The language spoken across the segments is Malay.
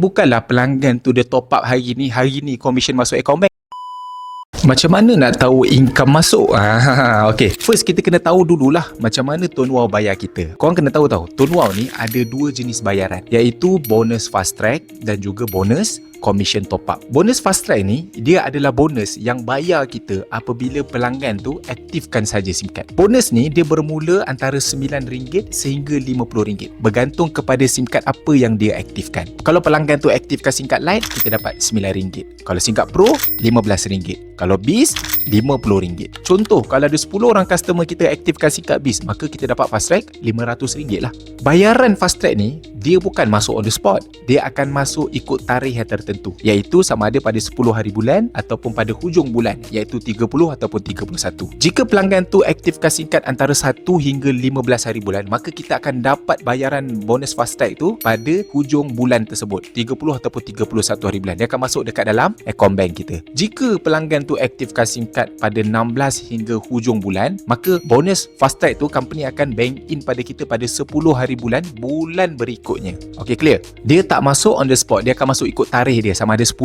bukanlah pelanggan tu dia top up hari ni, hari ni commission masuk account bank. Macam mana nak tahu income masuk? Ah, okay. First kita kena tahu dululah macam mana Tuan Wow bayar kita. Korang kena tahu tahu. Tuan Wow ni ada dua jenis bayaran iaitu bonus fast track dan juga bonus commission top up. Bonus fast track ni dia adalah bonus yang bayar kita apabila pelanggan tu aktifkan saja SIM card. Bonus ni dia bermula antara RM9 sehingga RM50 bergantung kepada SIM card apa yang dia aktifkan. Kalau pelanggan tu aktifkan SIM card Lite kita dapat RM9. Kalau SIM card Pro RM15. Kalau Biz RM50. Contoh kalau ada 10 orang customer kita aktifkan SIM card Biz maka kita dapat fast track RM500 lah. Bayaran fast track ni dia bukan masuk on the spot. Dia akan masuk ikut tarikh yang tertentu iaitu sama ada pada 10 hari bulan ataupun pada hujung bulan iaitu 30 ataupun 31. Jika pelanggan tu aktifkan card antara 1 hingga 15 hari bulan maka kita akan dapat bayaran bonus fast track tu pada hujung bulan tersebut 30 ataupun 31 hari bulan. Dia akan masuk dekat dalam account bank kita. Jika pelanggan tu aktifkan SIM card pada 16 hingga hujung bulan maka bonus fast track tu company akan bank in pada kita pada 10 hari bulan bulan berikutnya. Okay clear? Dia tak masuk on the spot, dia akan masuk ikut tarikh dia sama ada 10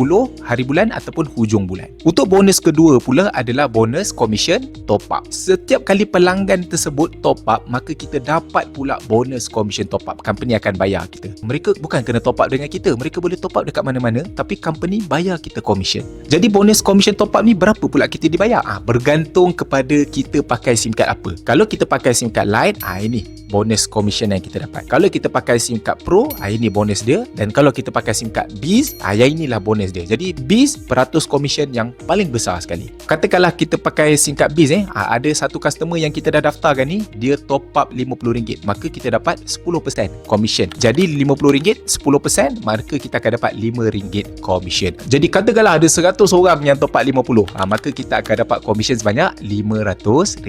hari bulan ataupun hujung bulan. Untuk bonus kedua pula adalah bonus commission top up. Setiap kali pelanggan tersebut top up, maka kita dapat pula bonus commission top up. Company akan bayar kita. Mereka bukan kena top up dengan kita, mereka boleh top up dekat mana-mana tapi company bayar kita commission. Jadi bonus commission top up ni berapa pula kita dibayar? Ah bergantung kepada kita pakai SIM card apa. Kalau kita pakai SIM card Lite, ah ini bonus commission yang kita dapat. Kalau kita pakai SIM card Pro, ah ini bonus dia dan kalau kita pakai SIM card Biz, ah yang inilah bonus dia. Jadi Biz peratus commission yang paling besar sekali. Katakanlah kita pakai SIM card Biz eh, ah, ada satu customer yang kita dah daftarkan ni, dia top up RM50, maka kita dapat 10% commission. Jadi RM50, 10%, maka kita akan dapat RM5 commission. Jadi katakanlah ada 100 orang yang top up 50, ah, maka kita akan dapat commission sebanyak RM500.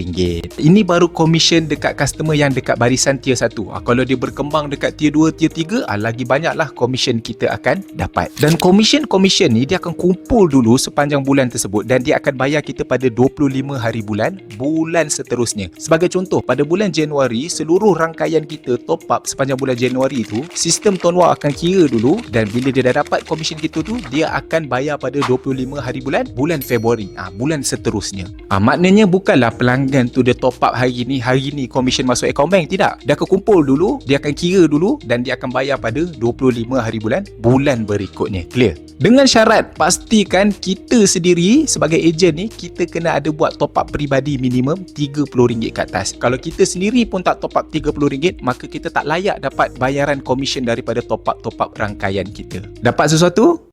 Ini baru commission dekat customer yang dekat barisan tier 1. Ah, kalau dia berkembang dekat tier 2, tier 3, ah, lagi banyaklah commission kita akan dapat. Dan commission-commission ni dia akan kumpul dulu sepanjang bulan tersebut dan dia akan bayar kita pada 25 hari bulan, bulan seterusnya. Sebagai contoh, pada bulan Januari, seluruh rangkaian kita top up sepanjang bulan Januari tu, sistem Tonwa akan kira dulu dan bila dia dah dapat commission kita tu, dia akan bayar pada 25 hari bulan, bulan Februari, ah, bulan seterusnya. Ah, maknanya bukanlah pelanggan tu dia top up hari ni, hari ni commission masuk account bank, tidak. Dia akan kumpul dulu, dia akan kira dulu dan dia akan bayar pada 25 hari bulan, bulan berikutnya. Clear? Dengan syarat pastikan kita sendiri sebagai ejen ni kita kena ada buat top up peribadi minimum RM30 ke atas. Kalau kita sendiri pun tak top up RM30 maka kita tak layak dapat bayaran komisen daripada top up top up rangkaian kita. Dapat sesuatu?